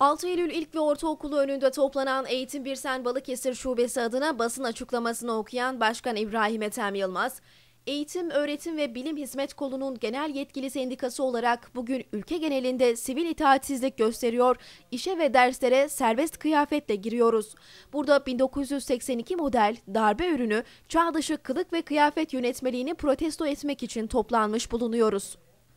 6 Eylül İlk ve Ortaokulu önünde toplanan Eğitim Birsen Balıkesir Şubesi adına basın açıklamasını okuyan Başkan İbrahim Ethem Yılmaz, Eğitim, Öğretim ve Bilim Hizmet Kolu'nun genel yetkili sendikası olarak bugün ülke genelinde sivil itaatsizlik gösteriyor, işe ve derslere serbest kıyafetle giriyoruz. Burada 1982 model darbe ürünü çağ kılık ve kıyafet yönetmeliğini protesto etmek için toplanmış bulunuyoruz.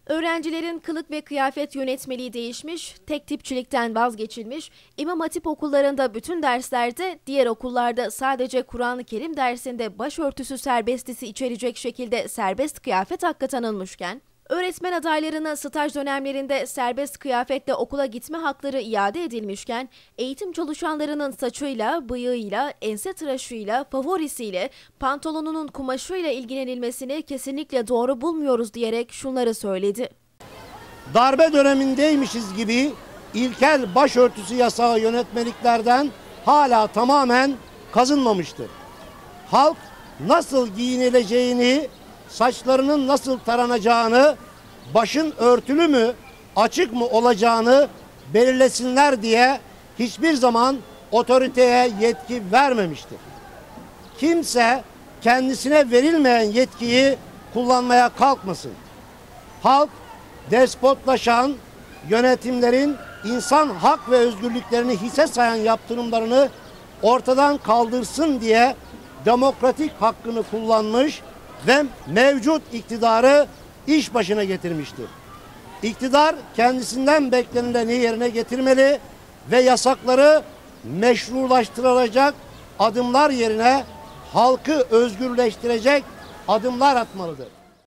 Öğrencilerin kılık ve kıyafet yönetmeliği değişmiş, tek tipçilikten vazgeçilmiş, İmam Hatip okullarında bütün derslerde, diğer okullarda sadece Kur'an-ı Kerim dersinde başörtüsü serbestisi içerecek şekilde serbest kıyafet hakkı tanınmışken, öğretmen adaylarına staj dönemlerinde serbest kıyafetle okula gitme hakları iade edilmişken, eğitim çalışanlarının saçıyla, bıyığıyla, ense tıraşıyla, favorisiyle, pantolonunun kumaşıyla ilgilenilmesini kesinlikle doğru bulmuyoruz diyerek şunları söyledi. darbe dönemindeymişiz gibi ilkel başörtüsü yasağı yönetmeliklerden hala tamamen kazınmamıştır. Halk nasıl giyinileceğini, saçlarının nasıl taranacağını, başın örtülü mü, açık mı olacağını belirlesinler diye hiçbir zaman otoriteye yetki vermemiştir. Kimse kendisine verilmeyen yetkiyi kullanmaya kalkmasın. Halk despotlaşan yönetimlerin insan hak ve özgürlüklerini hisse sayan yaptırımlarını ortadan kaldırsın diye demokratik hakkını kullanmış ve mevcut iktidarı iş başına getirmiştir. İktidar kendisinden beklenileni yerine getirmeli ve yasakları meşrulaştırılacak adımlar yerine halkı özgürleştirecek adımlar atmalıdır.